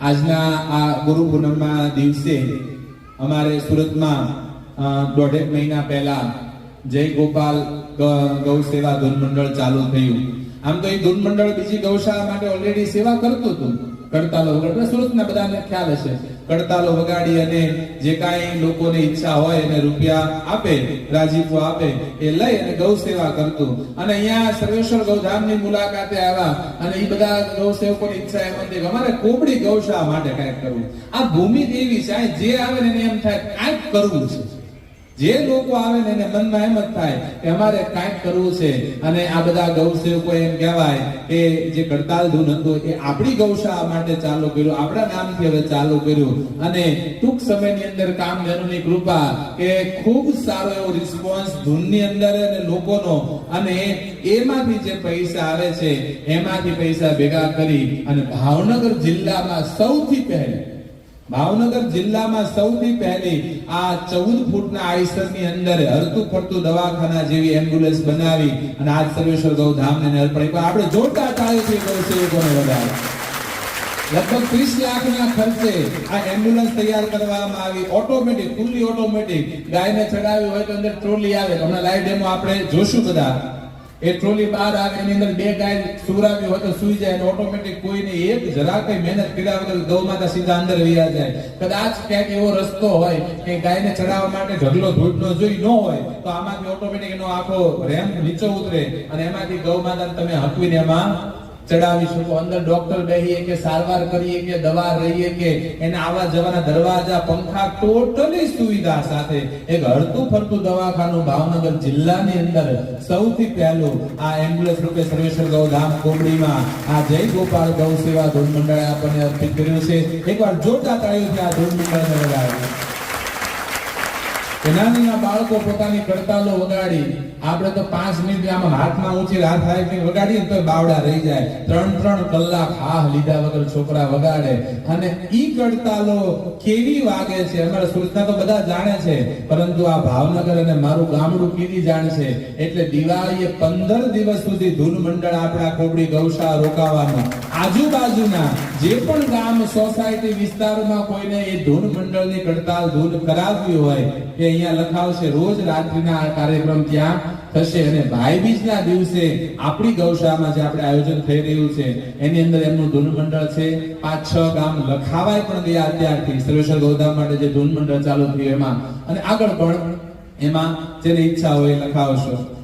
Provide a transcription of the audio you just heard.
આજના આ ગુરુ પૂનમના દિવસે અમારે સુરતમાં દોઢેક મહિના પહેલા જય ગોપાલ ગૌ સેવા ધૂન મંડળ ચાલુ થયું. આમ તો એ ધૂન મંડળ બીજી ગૌશાળા માટે ઓલરેડી સેવા કરતું હતું. કડતાલો વગાડી સુરતના બધાને ખ્યાલ હશે. કડતાલો વગાડી અને જે કાંઈ લોકોને ઈચ્છા હોય એને રૂપિયા આપે, રાજીપો આપે, એ લઈ અને ગૌ સેવા કરતું. અને અહીંયા સર્વેશ્વર ગૌધામની મુલાકાતે આવ્યા અને એ બધા ગૌ સેવકોની ઈચ્છા એમ હતી અમારે કોબડી ગૌશાળા માટે કાંઈક કરવું. આ ભૂમિ દેવી છે જે આવે ને એમ થાય કાંઈક કરવું છે. જે લોકો આવે ને એને મનમાં એમ જ થાય કે અમારે કાંઈક કરવું છે અને આ બધા ગૌસેવકો એમ કહેવાય કે જે કડતાલ ધૂન હતું એ આપણી ગૌશાળા માટે ચાલુ કર્યું, આપણા નામથી હવે ચાલુ કર્યું. અને ટૂંક સમયની અંદર કામધેનુની કૃપા કે ખૂબ સારો એવો રિસ્પોન્સ ધૂનની અંદર અને લોકોનો. અને એમાંથી જે પૈસા આવે છે, એમાંથી પૈસા ભેગા કરી અને ભાવનગર જિલ્લામાં સૌથી પહેલી ભાવનગર જિલ્લામાં સૌથી પહેલી આ ચૌદ ફૂટના આઈસરની અંદર હરતું ફરતું દવાખાના જેવી એમ્બ્યુલન્સ બનાવી અને આજ સર્વેશ્વર ગૌધામને અર્પણ પણ આપણે જોરદાર તાળીઓથી ગૌ સેવકોને વધારે? લગભગ 30 લાખના ખર્ચે આ એમ્બ્યુલન્સ તૈયાર કરવામાં આવી. ઓટોમેટિક ફૂલી ઓટોમેટિક ગાયને ચડાવી હોય તો અંદર ટ્રોલી આવે. હમણાં લાઈવ ડેમો આપણે જોશું બધા. ટ્રોલી બહાર આવે, એની અંદર બે ગાય સુરાવી હોય તો સુઈ જાય ઓટોમેટિક કોઈને એક જરા કઈ મહેનત કર્યા વગર ગૌ માતા સીધા અંદર વયા જાય. કદાચ ક્યાંક એવો રસ્તો હોય કે ગાયને ચડાવવા માટે ઢગલો ધૂળનો જોઈ ન હોય, તો આમાંથી ઓટોમેટિક એનો આખો રેમ્પ નીચે ઉતરે અને એમાંથી ગૌ માતા તમે હકવીને એમાં ચડાવી તો અંદર ડોક્ટર બેહીએ કે સારવાર કરીએ કે દવા રહીએ કે એને આવા જવાના દરવાજા, પંખા, ટોટલી સુવિધા સાથે એક હરતું ફરતું દવાખાનું ભાવનગર જિલ્લાની અંદર સૌથી પહેલું આ એમ્બ્યુલન્સ રૂપે સર્વેશ્વર ગૌધામ કોબડીમાં આ જય ગોપાલ ગૌ સેવા ધૂન મંડળે આપણને અર્પિત કર્યું છે. એકવાર જોરદાર તાળીઓથી આ ધૂન મંડળને વધાવ્યું કે બાળકો પોતાની કરતાલો વગાડી, આપણે તો પાંચ મિનિટ આમાં હાથમાં ઊંચી હાથ હાથ વગાડીએ તો બાવડા રહી જાય. ત્રણ ત્રણ કલાક હાહ લીધા વગર છોકરા વગાડે. અને ઈ કરતાલો કેવી વાગે છે? અમારા સુરતના તો બધા જાણે છે, પરંતુ આ ભાવનગર અને મારું ગામડું કેવી જાણશે એટલે દિવાળીએ પંદર દિવસ સુધી ધૂન મંડળ આપણા કોબડી ગૌશાળા રોકાવાનું. આજુબાજુના જે પણ ગામ સોસાયટી વિસ્તારમાં કોઈને એ ધૂન મંડળની કડતાલ ધૂન કરાવવી હોય એ અહીંયા લખાવશે રોજ રાત્રિના કાર્યક્રમ ત્યાં થશે અને ભાઈ બીજના દિવસે આપણી ગૌશાળામાં જે આપણે આયોજન થઈ રહ્યું છે, એની અંદર એમનું ધૂન છે. પાંચ છ ગામ લખાવાય પણ ગયા અત્યારથી, સર્વેશ્વર ગૌધામ માટે જે ધૂન મંડળ ચાલુ થયું એમાં. અને આગળ પણ એમાં જેની ઈચ્છા હોય લખાવશો.